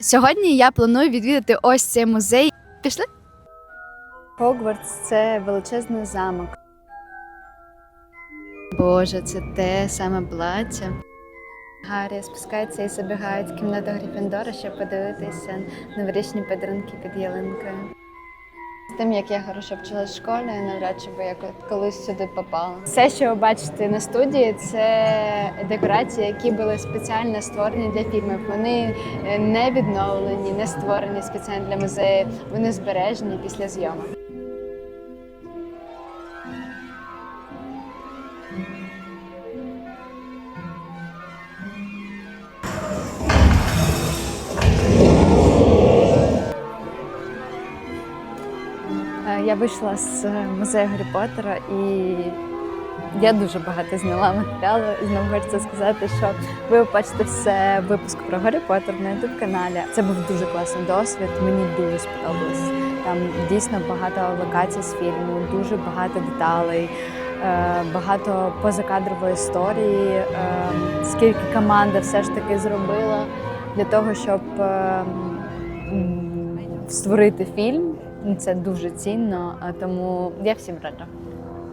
Сьогодні я планую відвідати ось цей музей. Пішли? Хогвартс це величезний замок. Боже, це те саме плаття. Гаррі спускається і забігає в кімнату Грифіндора, щоб подивитися новорічні подарунки під ялинкою. Тим, як я хорошо вчилась в школі, навряд чи би я колись сюди попала. Все, що ви бачите на студії, це декорації, які були спеціально створені для фільмів. Вони е, не відновлені, не створені спеціально для музею. Вони збережені після зйомок. Я вийшла з е, музею Гаррі Поттера і я дуже багато зняла матеріалу. І знову хочеться сказати, що ви побачите все випуск про Гаррі Поттер на youtube каналі. Це був дуже класний досвід. Мені дуже сподобалось. Там дійсно багато локацій з фільму, дуже багато деталей. е, Багато позакадрової історії, е, скільки команда все ж таки зробила для того, щоб е, створити фільм. Це дуже цінно, тому я всім раджу.